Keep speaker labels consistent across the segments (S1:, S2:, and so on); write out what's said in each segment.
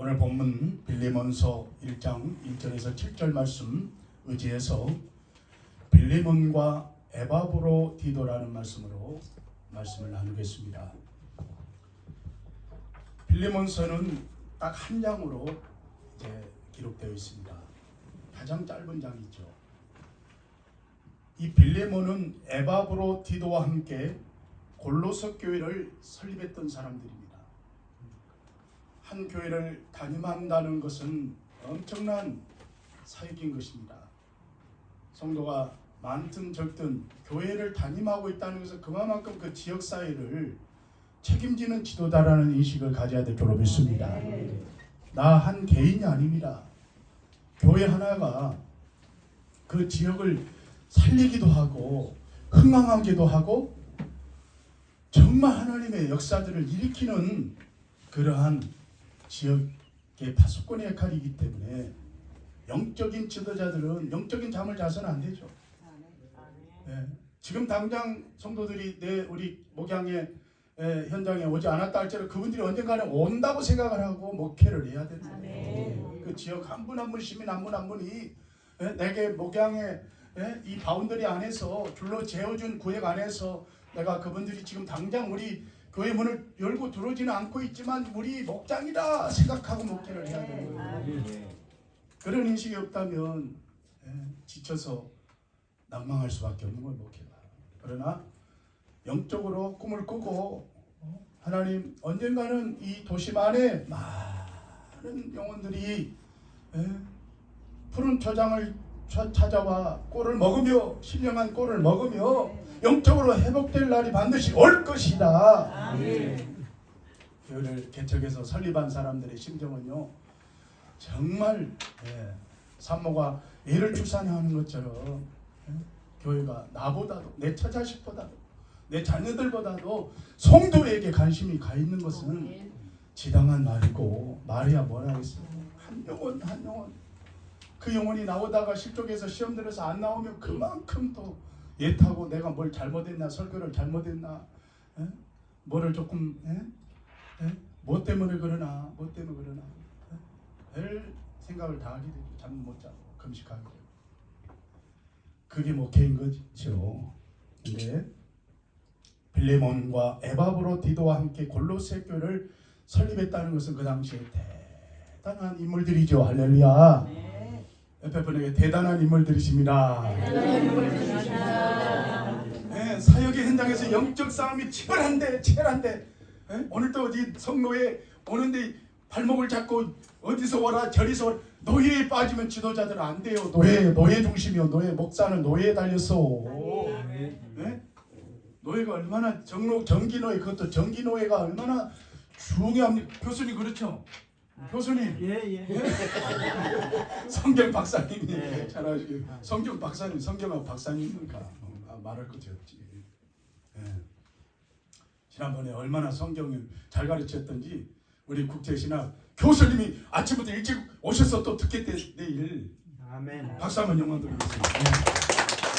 S1: 오늘 본문 빌리몬서 1장 1절에서 7절 말씀 의지해서 빌리몬과 에바브로 디도라는 말씀으로 말씀을 나누겠습니다. 빌리몬서는 딱 한 장으로 이제 기록되어 있습니다. 가장 짧은 장이죠. 이 빌레몬은 에바브로 디도와 함께 골로새 교회를 설립했던 사람들입니다. 한 교회를 담임한다는 것은 엄청난 사역인 것입니다. 성도가 많든 적든 교회를 담임하고 있다는 것은 그만큼 그 지역 사회를 책임지는 지도자라는 인식을 가져야 될 줄로 믿습니다. 나 한 개인이 아닙니다. 교회 하나가 그 지역을 살리기도 하고 흥황하기도 하고 정말 하나님의 역사들을 일으키는 그러한 지역의 파수꾼의 역할이기 때문에 영적인 지도자들은 영적인 잠을 자서는 안 되죠. 예. 지금 당장 성도들이 내 우리 목양의 예, 현장에 오지 않았다 할지라도 그분들이 언젠가는 온다고 생각을 하고 목회를 해야 된다. 그 지역 한 분 한 분 시민 한 분 한 분이 예, 내게 목양의 예, 이 바운더리 안에서 줄로 재어준 구역 안에서 내가 그분들이 지금 당장 우리 교회 문을 열고 들어오지는 않고 있지만 우리 목장이다 생각하고 목회를 해야 되는 거예요. 그런 인식이 없다면 예, 지쳐서 낭망할 수밖에 없는 걸 목회가. 그러나 영적으로 꿈을 꾸고 어, 하나님 언젠가는 이 도심 안에 많은 영혼들이 예, 푸른 초장을 차- 찾아와 꼴을 먹으며 신령한 꼴을 먹으며 영적으로 회복될 날이 반드시 올 것이다. 교회를 개척해서 설립한 사람들의 심정은요 정말 예, 산모가 애를 출산하는 것처럼 예, 교회가 나보다도 내 처자식보다도 내 자녀들보다도 성도에게 관심이 가 있는 것은 지당한 말이고 말이야 뭘 하겠어 한 영혼 한 영혼 그 영혼이 나오다가 실족해서 시험 들어서 안 나오면 그만큼 또 예타고 내가 뭘 잘못했나 설교를 잘못했나 에? 뭐를 조금 에? 에? 뭐 때문에 그러나 뭐 때문에 그러나 에? 별 생각을 다 하게 되고 잠못 자고 금식하게 되고 그게 목회인 거죠 근데 빌레몬과 에바브로 디도와 함께 골로새 교회를 설립했다는 것은 그 당시에 대단한 인물들이죠 할렐루야 옆에 분에게 대단한 인물들이십니다. 네, 사역의 현장에서 영적 싸움이 치열한데 치열한데 예? 오늘도 어디 성로에 오는데 발목을 잡고 어디서 오라 저리서 오라 노예에 빠지면 지도자들은 안 돼요. 노예 노예 중심이요. 노예 목사는 노예에 달렸어. 예? 노예가 얼마나 정로 정기 노예 그것도 정기 노예가 얼마나 중요합니까? 교수님 그렇죠? 교수님
S2: 예 예.
S1: 성경 박사님이
S2: 네.
S1: 잘 아시고 성경 박사님 성경하고 박사님이니까 아, 말할 것이 없지. 예. 지난번에 얼마나 성경을 잘 가르쳤던지 우리 국제신학 교수님이 아침부터 일찍 오셔서 또 듣겠대 내일
S2: 아멘.
S1: 박수 한번 영광 드리겠습니다. 예.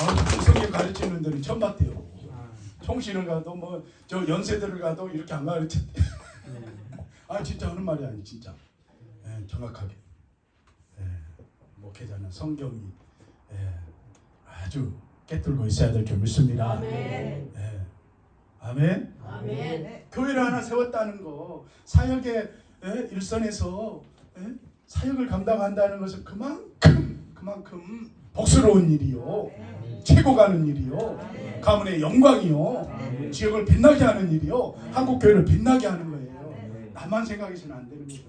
S1: 아, 그 성경 가르치는 데는 처음 봤대요.
S2: 아,
S1: 총신을 가도 뭐 저 연세대를 가도 이렇게 안 가르쳤대.
S2: 네.
S1: 아 진짜 하는 말이 아니 진짜 예, 정확하게 예, 목회자는 성경이 예, 아주 깨뚫고 있어야 될 줄 믿습니다.
S3: 아멘.
S1: 예, 아멘.
S3: 아멘.
S1: 교회를 하나 세웠다는 거 사역의 예, 일선에서 예, 사역을 감당한다는 것은 그만큼 그만큼 복스러운 일이요 최고 가는 일이요 가문의 영광이요 지역을 빛나게 하는 일이요 한국 교회를 빛나게 하는 거예요. 나만 생각해서는 안 되는 거죠.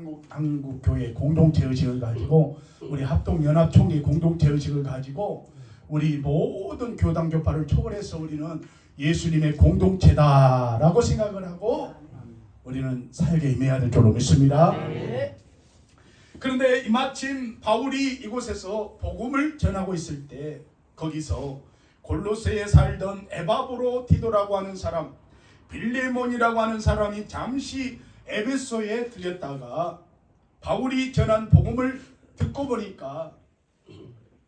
S1: 한국 한국 교회 공동체 의식을 가지고 우리 합동 연합 총회 공동체 의식을 가지고 우리 모든 교당 교파를 초월해서 우리는 예수님의 공동체다라고 생각을 하고 우리는 사역에 임해야 될 줄로 믿습니다. 그런데 이마침 바울이 이곳에서 복음을 전하고 있을 때 거기서 골로새에 살던 에바브로 디도라고 하는 사람 빌레몬이라고 하는 사람이 잠시 에베소에 들렸다가 바울이 전한 복음을 듣고 보니까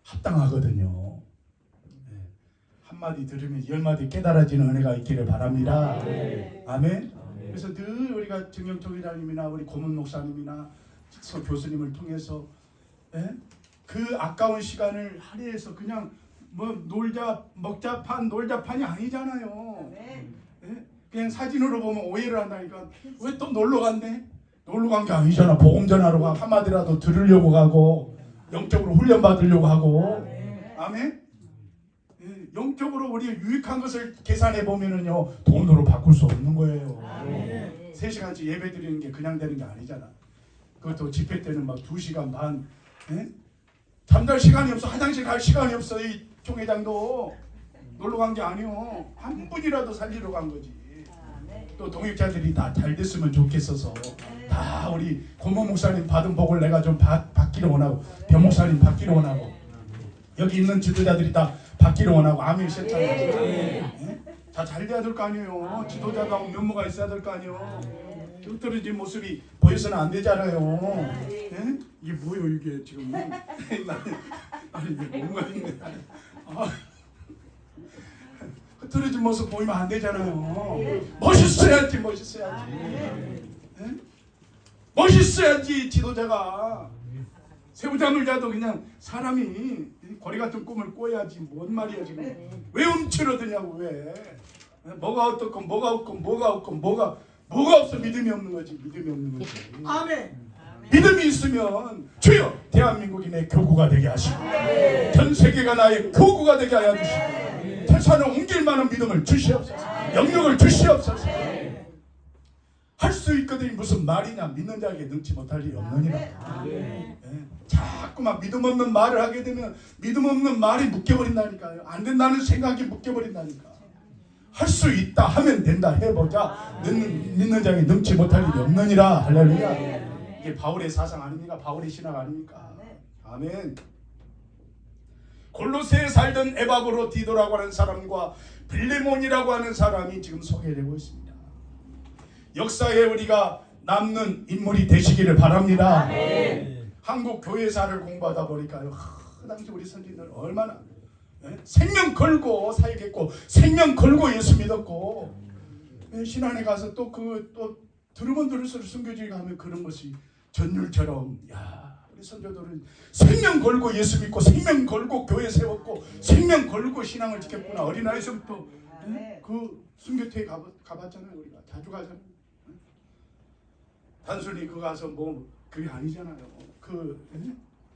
S1: 합당하거든요. 네. 한마디 들으면 열 마디 깨달아지는 은혜가 있기를 바랍니다. 아멘. 그래서 늘 우리가 정영철 회장님이나 우리 고문 목사님이나 서 교수님을 통해서 예? 그 아까운 시간을 할애해서 그냥 뭐 놀자 먹자 판 놀자 판이 아니잖아요. 예? 그냥 사진으로 보면 오해를 한다니까 왜 또 놀러 갔네? 놀러 간 게 아니잖아. 복음 전하러 가 한마디라도 들으려고 가고 영적으로 훈련 받으려고 하고 아멘. 예, 영적으로 우리 유익한 것을 계산해 보면은요 돈으로 바꿀 수 없는 거예요. 세 시간씩 예배 드리는 게 그냥 되는 게 아니잖아. 그것도 집회 때는 막두 시간 반. 예? 잠잘 시간이 없어. 화장실 갈 시간이 없어. 이 총회장도 놀러 간 게 아니요. 한 분이라도 살리러 간 거지. 또 동역자들이 다 잘 됐으면 좋겠어서 다 우리 고모 목사님 받은 복을 내가 좀 받, 받기를 원하고 병 목사님 받기를 원하고 여기 있는 지도자들이 다 받기를 원하고 아멘 셨잖아요. 다잘 돼야 될 거 아니에요. 지도자가 면모가 있어야 될 거 아니에요. 뚱떨어진 모습이 보여서는 안 되잖아요. 예? 이게 뭐예요 이게 지금? 아니 이게 뭔가 있네. 아, 흐트러진 모습 보이면 안 되잖아요. 멋있어야지 멋있어야지. 예? 멋있어야지 지도자가 새우잠을 자도 그냥 사람이 거리 같은 꿈을 꿔야지 뭔 말이야 지금 왜 움츠러드냐고 왜 예? 뭐가 어떻고 뭐가 없고 뭐가 없고 뭐가 뭐가 없어 믿음이 없는 거지 믿음이 없는 거지
S2: 아멘.
S1: 믿음이 있으면 주여 대한민국이 내 교구가 되게 하시고 전 세계가 나의 교구가 되게 하여 주시고 태 산을 옮길 만한 믿음을 주시옵소서. 영역을 주시옵소서. 할 수 있거든 무슨 말이냐? 믿는 자에게 능치 못할 일이 없느니라. 예. 자꾸만 믿음 없는 말을 하게 되면 믿음 없는 말이 묶여버린다니까요. 안 된다는 생각이 묶여버린다니까. 할 수 있다 하면 된다 해보자. 믿는, 믿는 자에게 능치 못할 일이 없느니라. 할렐루야. 이게 바울의 사상 아닙니까? 바울의 신학 아닙니까? 아멘. 골로새에 살던 에바브로 디도라고 하는 사람과 빌레몬이라고 하는 사람이 지금 소개되고 있습니다. 역사에 우리가 남는 인물이 되시기를 바랍니다. 한국 교회사를 공부하다 보니까요. 하, 그 당시 우리 선진들 얼마나 예? 생명 걸고 사역했고 생명 걸고 예수 믿었고 예, 신안에 가서 또그 또 들으면 들을수록 순교주의 가면 그런 것이 전율처럼 야 우리 선조들은 생명 걸고 예수 믿고 생명 걸고 교회 세웠고 생명 걸고 신앙을 지켰구나. 어린아이서부터 예? 그 순교퇴에 가봤, 가봤잖아요 우리가. 자주 가잖아요. 예? 단순히 그 가서 뭐 그게 아니잖아요. 그, 예?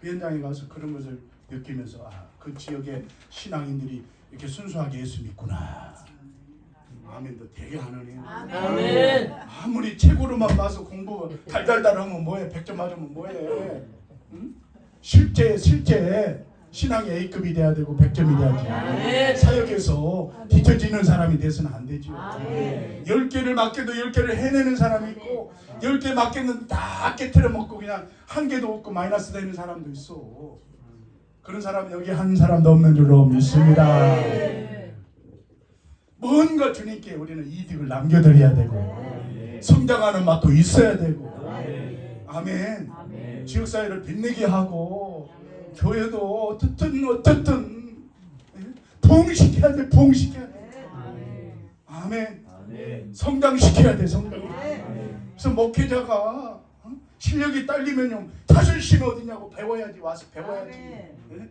S1: 그 현장에 가서 그런 것을 느끼면서 아, 그 지역의 신앙인들이 이렇게 순수하게 예수 믿구나. 아멘도 되게 하느니
S2: 아멘.
S1: 아무리 책으로만 봐서 공부 달달달 하면 뭐해? 백점 맞으면 뭐해 응? 실제 실제 신앙이 A급이 돼야 되고 100점이 돼야지
S2: 아멘.
S1: 사역에서 뒤처지는 사람이 돼서는 안 되죠
S2: 아멘.
S1: 10개를 맡겨도 10개를 해내는 사람이 있고 10개 맡겼는데 다 깨트려 먹고 그냥 한 개도 없고 마이너스 되는 사람도 있어 그런 사람 여기 한 사람도 없는 줄로 믿습니다 뭔가 주님께 우리는 이득을 남겨드려야 되고 성장하는 맛도 있어야 되고 아멘. 지역 사회를 빛내게 하고 교회도 어떻든 어떻든 예? 부흥시켜야 돼 부흥시켜야 돼. 아멘. 성장시켜야 돼 성장. 그래서 목회자가 어? 실력이 딸리면요 자존심이 어디냐고 배워야지 와서 배워야지. 예?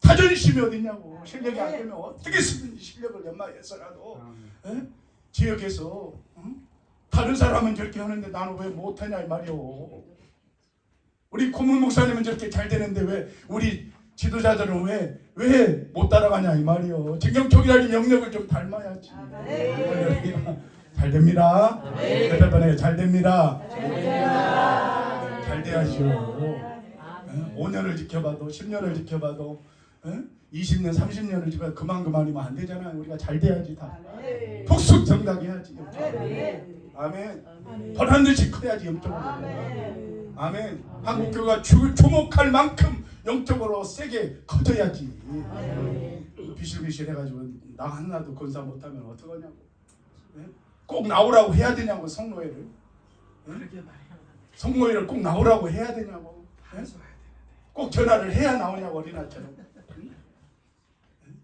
S1: 자존심이 어디냐고 실력이 안 되면 어떻게 쓰든지 실력을 연마해서라도 예? 지역에서 어? 다른 사람은 저렇게 하는데 나는 왜 못하냐 이 말이오. 우리 고문 목사님은 저렇게 잘 되는데 왜 우리 지도자들은 왜 왜 못 따라가냐 이 말이오. 정경총이라는 영역을 좀 닮아야지. 할렐루야. 잘 됩니다. 옆에 번에 잘 됩니다. 잘 돼야죠 예? 5년을 지켜봐도 10년을 지켜봐도 예? 20년 30년을 지켜봐도 그만 그만이면 안 되잖아요. 우리가 잘 돼야지 다. 폭숙 정당해야지 아멘. 듯이 커야지 영적으로. 아멘. 한국 교회가 주, 주목할 만큼 영적으로 세게 커져야지. 비실비실 해가지고 나 하나도 건사 못하면 어떡하냐고. 예? 꼭 나오라고 해야 되냐고 성노예를. 예? 성모회를 꼭 나오라고 해야 되냐고. 예? 꼭 전화를 해야 나오냐고 어린아처럼. 응? 응?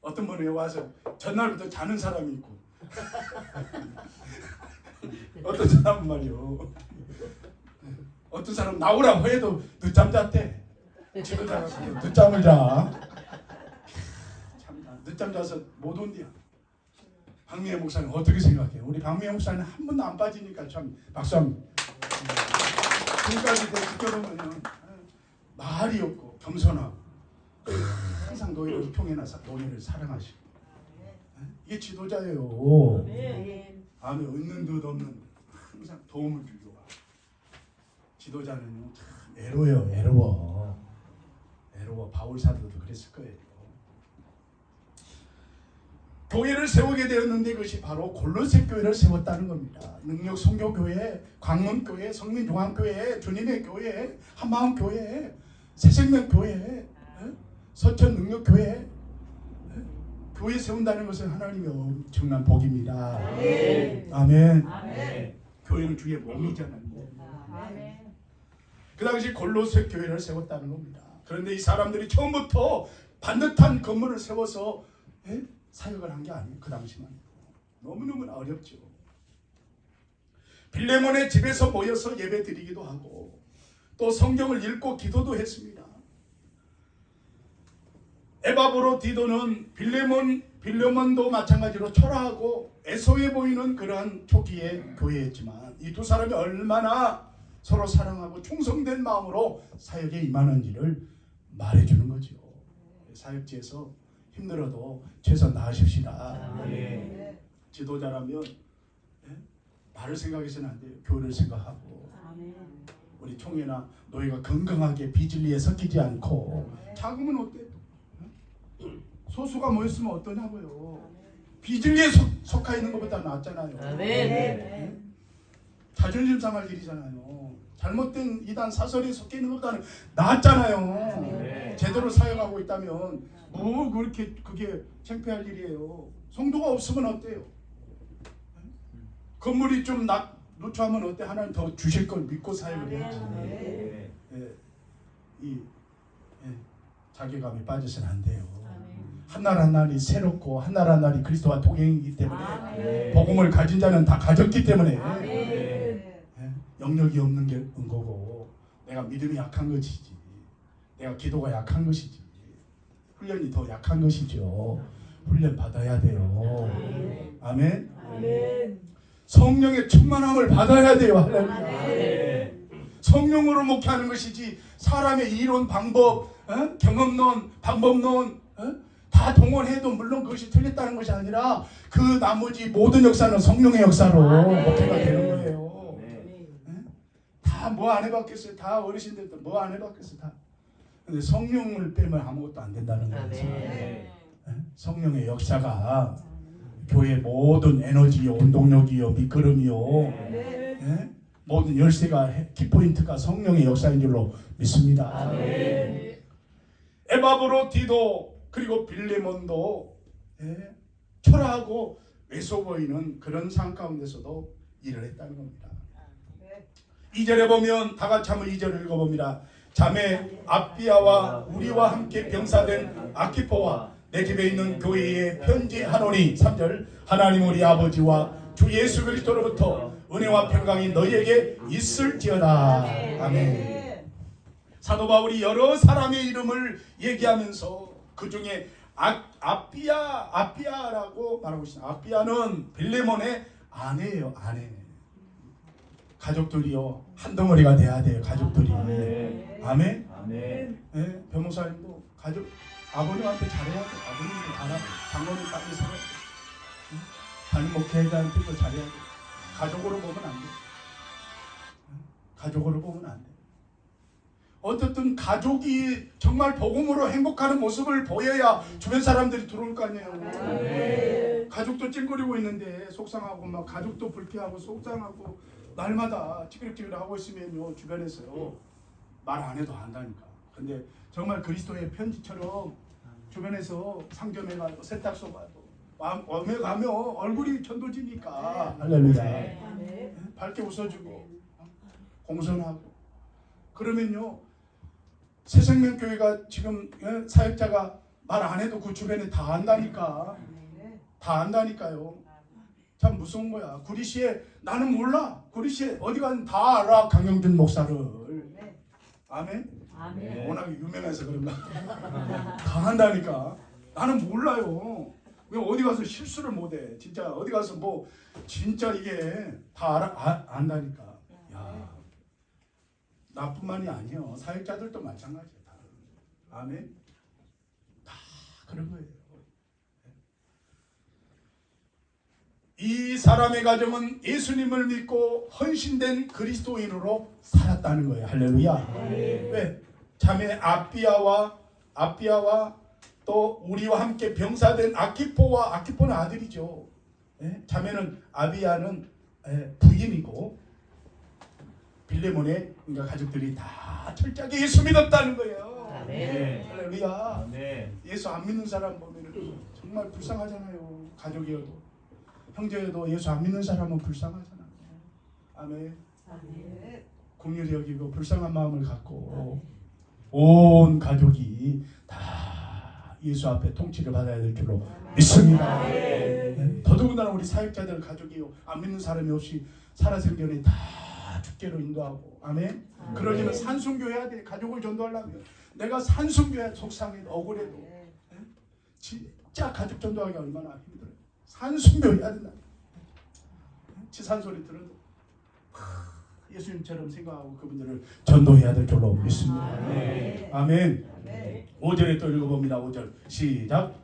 S1: 어떤 분이 와서 전날부터 자는 사람이 있고 어떤 사람은 말이요. 어떤 사람 나오라고 해도 늦잠 잤대. 늦잠을 자. 참 늦잠 자서 못 온디야. 박미애 목사님 어떻게 생각해요? 우리 박미애 목사님 한 번도 안 빠지니까 참 박수합니다. 지금까지 내 지켜보면은 말이 없고 겸손하고 항상 노예를 통해나 노예를 사랑하시고 이게 지도자예요. 안에 있는 듯 없는 듯 항상 도움을 주려고 하고 지도자는요 참 애로요 애로워 애로워 바울 사도도 그랬을 거예요. 교회를 세우게 되었는데 그것이 바로 골로새 교회를 세웠다는 겁니다. 능력 성교 교회, 광문 교회, 성민 종합 교회, 주님의 교회, 한마음 교회, 새생명 교회, 예? 서천 능력 교회, 예? 교회 세운다는 것은 하나님의 엄청난 복입니다. 아멘. 교회는 주의 몸이잖아요. 그 당시 골로새 교회를 세웠다는 겁니다. 그런데 이 사람들이 처음부터 반듯한 건물을 세워서 예? 사역을 한 게 아니에요. 그 당시만. 너무너무 어렵죠. 빌레몬의 집에서 모여서 예배 드리기도 하고 또 성경을 읽고 기도도 했습니다. 에바브로 디도는 빌레몬 빌레몬도 마찬가지로 초라하고 애소해 보이는 그러한 초기의 교회였지만 이 두 사람이 얼마나 서로 사랑하고 충성된 마음으로 사역에 임하는지를 말해주는 거죠. 사역지에서 힘들어도 최선 다하십시다. 지도자라면 예? 말을 생각해서는 안 돼요. 교회를 생각하고 우리 총회나 노예가 건강하게 비진리에 섞이지 않고 작으면 어때? 예? 소수가 모였으면 어떠냐고요. 비진리에 속, 속하 있는 것보다 낫잖아요.
S2: 아멘.
S1: 예? 자존심 상할 일이잖아요. 잘못된 이단 사설이 섞여 있는 것보다는 낫잖아요. 제대로 사용하고 있다면 뭐 그렇게 그게 창피할 일이에요. 성도가 없으면 어때요? 건물이 좀 낙, 누추하면 어때? 하나님 더 주실 걸 믿고 사역을 해야지. 예, 이 예, 자괴감에 빠져서는 안 돼요. 한날 한 날이 새롭고 한날 한 날이 그리스도와 동행이기 때문에 복음을 가진 자는 다 가졌기 때문에 예, 영역이 없는 게은 거고 내가 믿음이 약한 것이지 내가 기도가 약한 것이지 훈련이 더 약한 것이죠. 훈련 받아야 돼요. 아멘. 성령의 충만함을 받아야 돼요. 할렐루야. 성령으로 목회하는 것이지 사람의 이론 방법 어? 경험론 방법론 어? 다 동원해도 물론 그것이 틀렸다는 것이 아니라 그 나머지 모든 역사는 성령의 역사로 목회가 되는 거예요. 다 뭐 안 해봤겠어요. 다 어르신들도 뭐 안 해봤겠어요. 다. 근데 성령을 빼면 아무것도 안 된다는 거예요. 예? 성령의 역사가 교회 모든 에너지요, 운동력이요, 밑거름이요, 예? 모든 열쇠가 해- 키포인트가 성령의 역사인 줄로 믿습니다. 에바브로 디도 그리고 빌레몬도 예? 초라하고 외소 보이는 그런 상황 가운데서도 일을 했다는 겁니다. 2절에 보면 다 같이 한번 2절을 읽어봅니다. 자매 아비아와 우리와 함께 병사된 아키포와 내 집에 있는 교회에 편지하노니 3절 하나님 우리 아버지와 주 예수 그리스도로부터 은혜와 평강이 너희에게 있을지어다. 아멘. 사도 바울이 여러 사람의 이름을 얘기하면서 그 중에 아, 아비아 아비아라고 말하고 있습니다. 아비아는 빌레몬의 아내예요, 아내. 가족들이요 한 덩어리가 돼야 돼요, 가족들이. 아멘. 예, 변호사님도 가족 아버님한테 잘해야 돼. 아버님도 잘하 장모님 빨리 살아. 응? 담임 목회자한테도 잘해야 돼. 가족으로 보면 안 돼. 응? 가족으로 보면 안 돼. 어떻든 가족이 정말 복음으로 행복하는 모습을 보여야 주변 사람들이 들어올 거 아니에요. 가족도 찡거리고 있는데 속상하고 막 가족도 불쾌하고 속상하고 날마다 찌그럭찌그럭 하고 있으면요 주변에서요 말 안 해도 안다니까. 근데 정말 그리스도의 편지처럼 주변에서 상점에 가도 세탁소 가도 와- 웜에 가면 얼굴이 천도지니까 할렐루야. 예? 밝게 웃어주고 어? 공손하고 그러면요 새생명교회가 지금 예? 사역자가 말 안 해도 그 주변에 다 안다니까 다 안다니까요 참 무서운 거야. 구리시에 나는 몰라. 구리시에 어디 가든 다 알아. 강영준 목사를.
S2: 네.
S1: 아멘.
S2: 아멘.
S1: 워낙 유명해서 그런가. 다 한다니까. 나는 몰라요. 왜 어디 가서 실수를 못해. 진짜 어디 가서 뭐 진짜 이게 다 알아 아, 안다니까. 야 나뿐만이 아니요. 사역자들도 마찬가지야. 다. 아멘. 다 그런 거예요. 이 사람의 가정은 예수님을 믿고 헌신된 그리스도인으로 살았다는 거예요. 할렐루야. 왜? 자매 아비아와 아비아와 또 우리와 함께 병사된 아키포와 아키포는 아들이죠. 예? 자매는 아비아는 예, 부인이고 빌레몬의 그러니까 가족들이 다 철저하게 예수 믿었다는 거예요.
S2: 아멘.
S1: 할렐루야.
S3: 네.
S1: 예수 안 믿는 사람 보면 정말 불쌍하잖아요. 가족이어도 형제여도 예수 안 믿는 사람은 불쌍하잖아요. 아멘.
S2: 아멘.
S1: 국률이 여기고 불쌍한 마음을 갖고 온 가족이 다 예수 앞에 통치를 받아야 될 줄로 믿습니다. 네. 더더군다나 우리 사역자들 가족이요 안 믿는 사람이 없이 살아생전에 다 죽게로 인도하고 아멘. 그러려면 산순교해야 돼. 가족을 전도하려면 내가 산순교해야 속상해도 억울해도 진짜 가족 전도하기 얼마나 힘들어요. 산순교해야 된다. 치산 소리 들어도 하, 예수님처럼 생각하고 그분들을 전도해야 될 줄로 믿습니다.
S2: 네.
S1: 아멘.
S2: 아멘.
S1: 5절에 또 읽어봅니다. 5절 시작.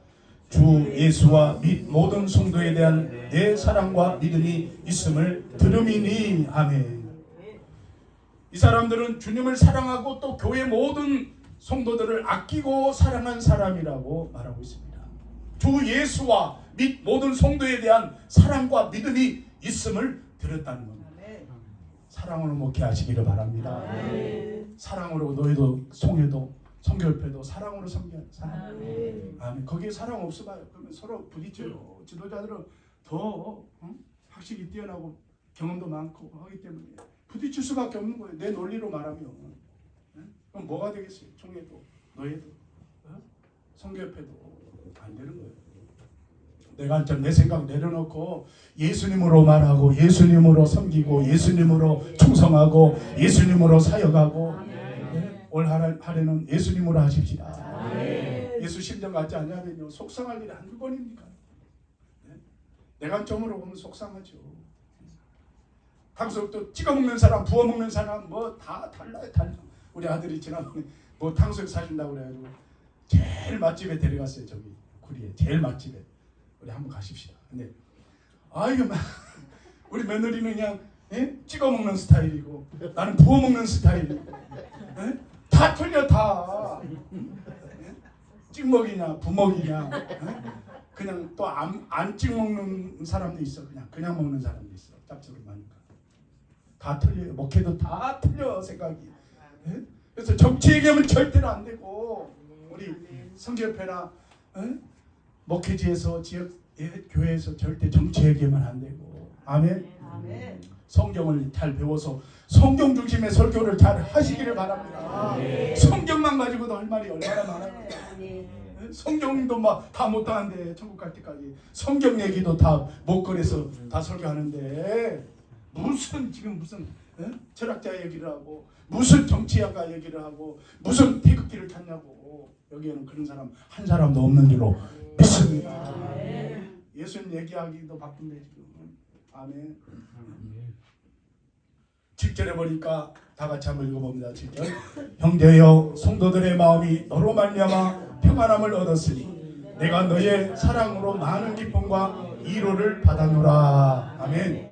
S1: 주 예수와 및 모든 성도에 대한 내 사랑과 믿음이 있음을 들음이니 아멘. 이 사람들은 주님을 사랑하고 또 교회 모든 성도들을 아끼고 사랑한 사람이라고 말하고 있습니다. 주 예수와 및 모든 성도에 대한 사랑과 믿음이 있음을 들었다는 겁니다. 사랑으로 목회하시기를 바랍니다. 사랑으로 너희도 송해도 성교협회도 사랑으로 섬겨 사랑.
S2: 아멘.
S1: 아멘. 거기에 사랑 없어봐요. 그러면 서로 부딪혀요. 지도자들은 더 어? 학식이 뛰어나고 경험도 많고 하기 때문에 부딪힐 수밖에 없는 거예요. 내 논리로 말하면 예? 그럼 뭐가 되겠어요? 총회도 너희도 어? 성교협회도 안 되는 거예요. 내가 좀내 생각 내려놓고 예수님으로 말하고 예수님으로 섬기고 예수님으로 충성하고 예수님으로 사역하고 예? 올 한- 한해는 예수님으로 하십시다. 예수 심정 같지 않냐면요 속상할 일이 한두 번입니까? 네? 내관점으로 보면 속상하죠. 탕수육도 찍어 먹는 사람, 부어 먹는 사람 뭐 다 달라요, 달라. 우리 아들이 지난번에 뭐 탕수육 사준다고 그래가지고 제일 맛집에 데려갔어요 저기 구리에 제일 맛집에 우리 한번 가십시다. 근데 아이고 막 우리 며느리는 그냥 예? 찍어 먹는 스타일이고 나는 부어 먹는 스타일이고 예? 다 틀려 다. 찍먹이냐 부먹이냐 어? 그냥 또 안 안 찍먹는 사람도 있어 그냥 그냥 먹는 사람도 있어 짭조름하니까 다 틀려요. 목회도 다 틀려 생각이. 예? 그래서 정치 얘기하면 절대로 안 되고 우리 성교협회나 예? 목회지에서 지역 예, 교회에서 절대 정치 얘기하면 안 되고. 아멘?
S2: 아멘.
S1: 성경을 잘 배워서 성경 중심의 설교를 잘 하시기를 바랍니다. 성경만 가지고도 할 말이 얼마나 많아요
S2: 아멘.
S1: 성경도 막 다 못하는데 천국 갈 때까지. 성경 얘기도 다 못거려서 다 설교하는데 무슨 지금 무슨 에? 철학자 얘기를 하고 무슨 정치학가 얘기를 하고 무슨 태극기를 찾냐고 여기에는 그런 사람 한 사람도 없는 줄로 믿습니다.
S2: 아멘.
S1: 예수님 얘기하기도 바쁜데 지금 아멘. 7절에 보니까 다 같이 한번 읽어봅니다. 7절 형제여 성도들의 마음이 너로 말미암아 평안함을 얻었으니 내가 너의 사랑으로 많은 기쁨과 위로를 받았노라. 아멘.